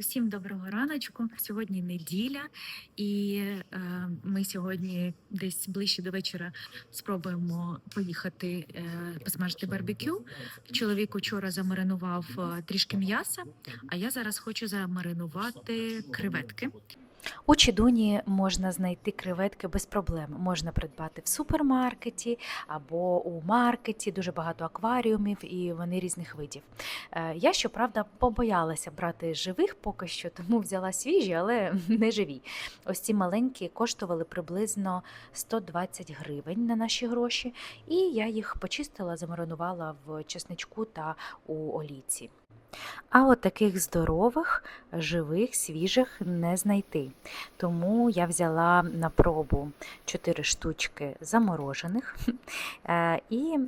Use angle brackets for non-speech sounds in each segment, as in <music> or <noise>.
Усім доброго раночку. Сьогодні неділя, і е, ми сьогодні десь ближче до вечора спробуємо поїхати е, посмажити барбекю. Чоловік учора замаринував е, трішки м'яса, а я зараз хочу замаринувати креветки. У Чідуні можна знайти креветки без проблем. Можна придбати в супермаркеті або у маркеті, дуже багато акваріумів і вони різних видів. Е, Я, щоправда, побоялася брати живих поки що, тому взяла свіжі, але не живі. Ось ці маленькі коштували приблизно 120 гривень на наші гроші, і я їх почистила, замаринувала в чесничку та у олійці. А от таких здорових, живих, свіжих не знайти. Тому я взяла на пробу 4 штучки заморожених, <laughs> Е, і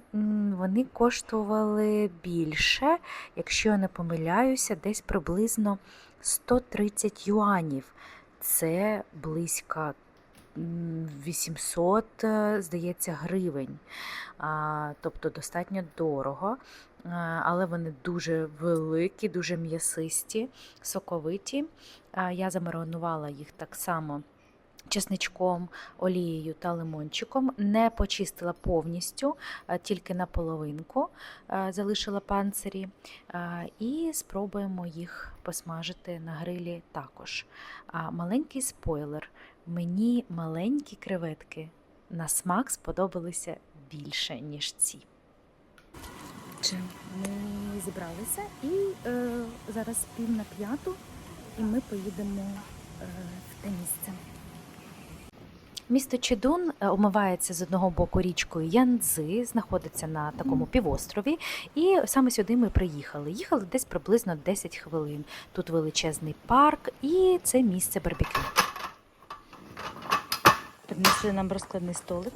вони коштували більше, якщо я не помиляюся, десь приблизно 130 юанів. Це близько 800, е, здається, гривень. Тобто достатньо дорого. Е, але вони дуже великі, дуже м'ясисті, соковиті. Е, Я замаринувала їх так само чесничком, олією та лимончиком. Не почистила повністю, е, тільки наполовинку залишила панцирі. І спробуємо їх посмажити на грилі також. Маленький спойлер. Мені маленькі креветки на смак сподобалися більше, ніж ці. Отже, ми зібралися і е, зараз пів на п'яту, і ми поїдемо е, в те місце. Місто Чедун е, омивається з одного боку річкою Янцзи, знаходиться на такому півострові, і саме сюди ми приїхали. Їхали десь приблизно 10 хвилин. Тут величезний парк і це місце барбекю. Принесли нам розкладний столик.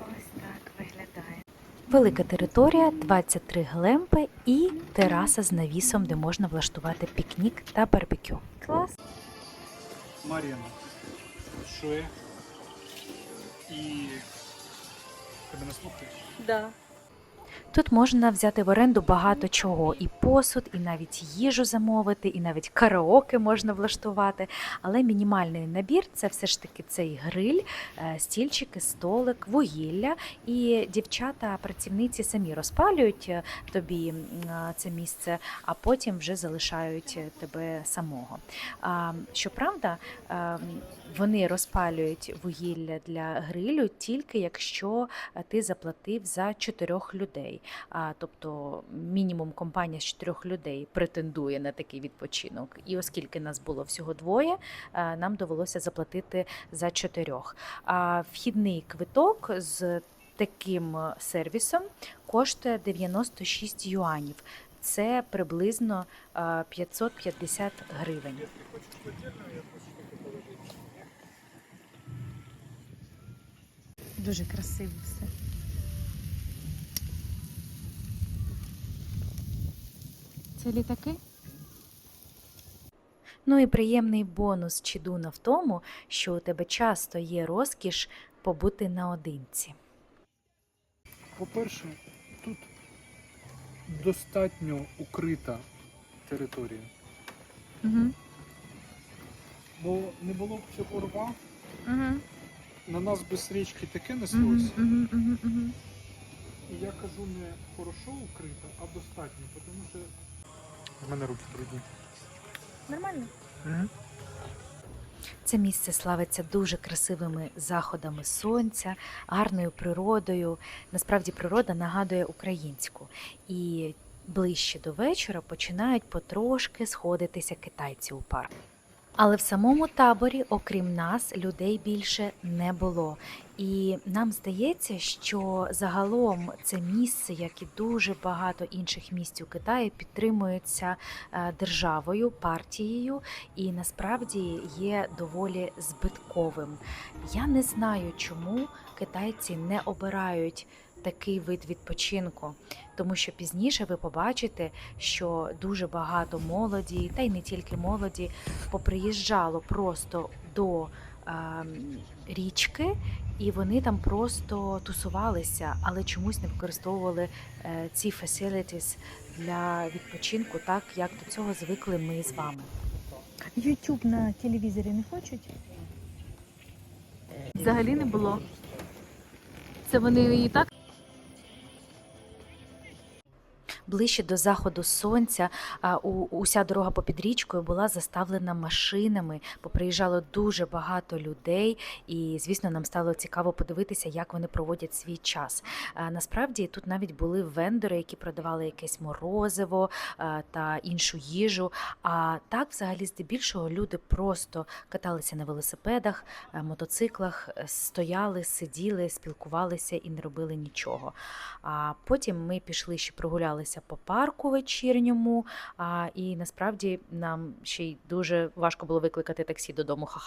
Ось так виглядає. Велика територія, 23 глемпи і тераса з навісом, де можна влаштувати пікнік та барбекю. Клас! Мар'яна, Шуе і тебе не слухаєш? Да. Тут можна взяти в оренду багато чого: і посуд, і навіть їжу замовити, і навіть караоке можна влаштувати. Але мінімальний набір це все ж таки цей гриль, е, стільчики, столик, вугілля. І дівчата, працівниці самі розпалюють е, тобі е, це місце, а потім вже залишають тебе самого. Щоправда, вони розпалюють вугілля для грилю тільки якщо ти заплатив за чотирьох людей. А, тобто мінімум компанія з чотирьох людей претендує на такий відпочинок. І оскільки нас було всього двоє, е, нам довелося заплатити за чотирьох. А вхідний квиток з таким е, сервісом коштує 96 юанів. Це приблизно е, 550 гривень. Дуже красиво все. Це літаки? Ну і приємний бонус Чідуна в тому, що у тебе часто є розкіш побути наодинці. По-перше, тут достатньо укрита територія. Угу. Бо не було б цього рва, Угу. на нас без річки таке неслося. Угу. Угу. Угу. І я кажу не хорошо укрита, а достатньо, тому що в мене руки брудні. Нормально. Угу. Це місце славиться дуже красивими заходами сонця, гарною природою. Насправді природа нагадує українську. І ближче до вечора починають потрошки сходитися китайці у парк. Але в самому таборі, окрім нас, людей більше не було. І нам здається, що загалом це місце, як і дуже багато інших місць у Китаї, підтримується е, державою, партією, і насправді є доволі збитковим. Я не знаю, чому китайці не обирають такий вид відпочинку, тому що пізніше ви побачите, що дуже багато молоді, та й не тільки молоді, поприїжджало просто до ем, річки і вони там просто тусувалися, але чомусь не використовували е, ці facilities для відпочинку, так як до цього звикли ми з вами. YouTube на телевізорі не хочуть? Взагалі не було. Це вони і так Ближче до заходу сонця уся дорога попід річкою була заставлена машинами, бо приїжджало дуже багато людей, і звісно, нам стало цікаво подивитися, як вони проводять свій час. Насправді тут навіть були вендори, які продавали якесь морозиво та іншу їжу. А так, взагалі, здебільшого люди просто каталися на велосипедах, е, мотоциклах, е, стояли, сиділи, спілкувалися і не робили нічого. А потім ми пішли ще прогулялися по парку вечірньому. А, і насправді нам ще й дуже важко було викликати таксі додому. Ха-ха.